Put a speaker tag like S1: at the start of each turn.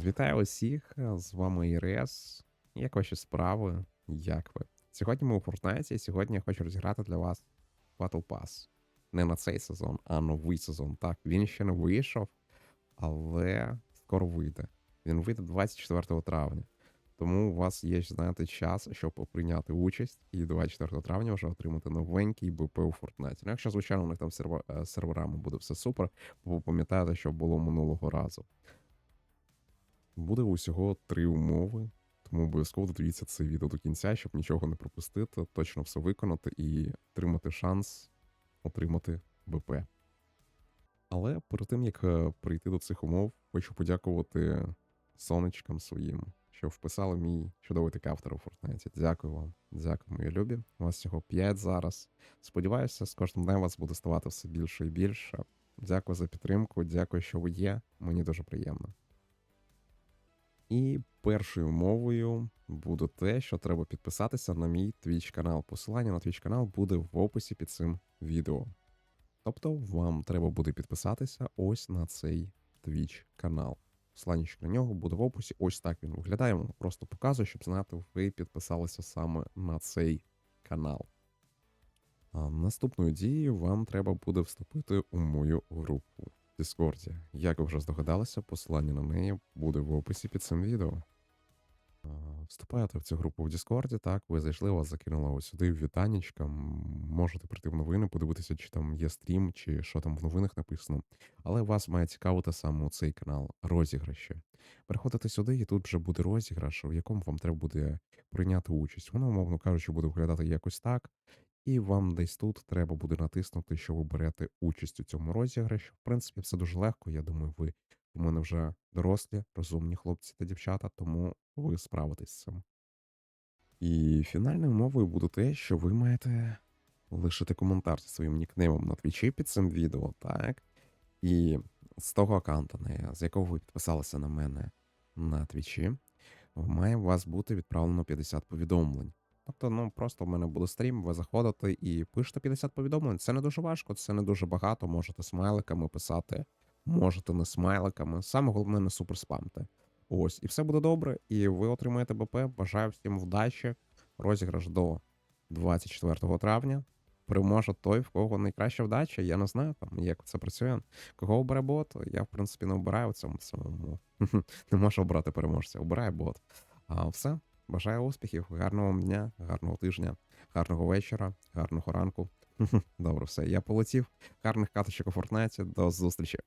S1: Вітаю усіх, з вами Ірес. Як ваші справи? Як ви? Сьогодні ми у Фортнайті, і сьогодні я хочу розіграти для вас Battle Pass. Не на цей сезон, а новий сезон. Так, він ще не вийшов, але скоро вийде. Він вийде 24 травня. Тому у вас є, знаєте, час, щоб прийняти участь, і 24 травня вже отримати новенький БП у Фортнайті. Ну, якщо, звичайно, у них там е, серверами буде все супер, бо ви пам'ятаєте, що було минулого разу. Буде усього три умови, тому обов'язково додивіться це відео до кінця, щоб нічого не пропустити, точно все виконати і отримати шанс отримати БП. Але перед тим як е, прийти до цих умов, хочу подякувати сонечкам своїм, що вписали мій чудовий текавтор у Фортнайті. Дякую вам. Дякую, мої любі. У вас всього 5 зараз. Сподіваюся, з кожним днем вас буде ставати все більше і більше. Дякую за підтримку, дякую, що ви є. Мені дуже приємно. І першою умовою буде те, що треба підписатися на мій Twitch канал. Посилання на Twitch канал буде в описі під цим відео. Тобто вам треба буде підписатися ось на цей Twitch канал. Посилання на нього буде в описі. Ось так він виглядає. Воно Просто показую, щоб знати, ви підписалися саме на цей канал. А наступною дією вам треба буде вступити у мою групу. Дискорді. Як ви вже здогадалися, посилання на неї буде в описі під цим відео. Вступаєте в цю групу в Дискорді, так, ви зайшли, вас закинуло ось сюди в вітанечка. Можете прийти в новини, подивитися, чи там є стрім, чи що там в новинах написано. Але вас має цікавити саме цей канал розіграші. Переходите сюди, і тут вже буде розіграш, в якому вам треба буде прийняти участь. Воно, умовно кажучи, буде виглядати якось так. І вам десь тут треба буде натиснути, що ви берете участь у цьому розіграші. В принципі, все дуже легко. Я думаю, ви у мене вже дорослі, розумні хлопці та дівчата, тому ви справитесь з цим. І фінальною умовою буде те, що ви маєте лишити коментар зі своїм нікнеймом на твічі під цим відео, так? І з того аккаунта, з якого ви підписалися на мене на твічі, має у вас бути відправлено 50 повідомлень. Тобто, ну просто в мене буде стрім, ви заходите і пишете 50 повідомлень. Це не дуже важко, це не дуже багато. Можете смайликами писати, можете не смайликами. Саме головне не суперспамте. Ось, і все буде добре, і ви отримаєте БП. Бажаю всім вдачі. Розіграш до 24 травня. Переможе той, в кого найкраща вдача. Я не знаю там, як це працює. Кого обере бот? Я, в принципі, не обираю в цьому самому. Не можу обрати переможця, обирає бот. А все. Бажаю успіхів, гарного вам дня, гарного тижня, гарного вечора, гарного ранку. Добре, все. Я полетів. Гарних каточок у Фортнайті. До зустрічі.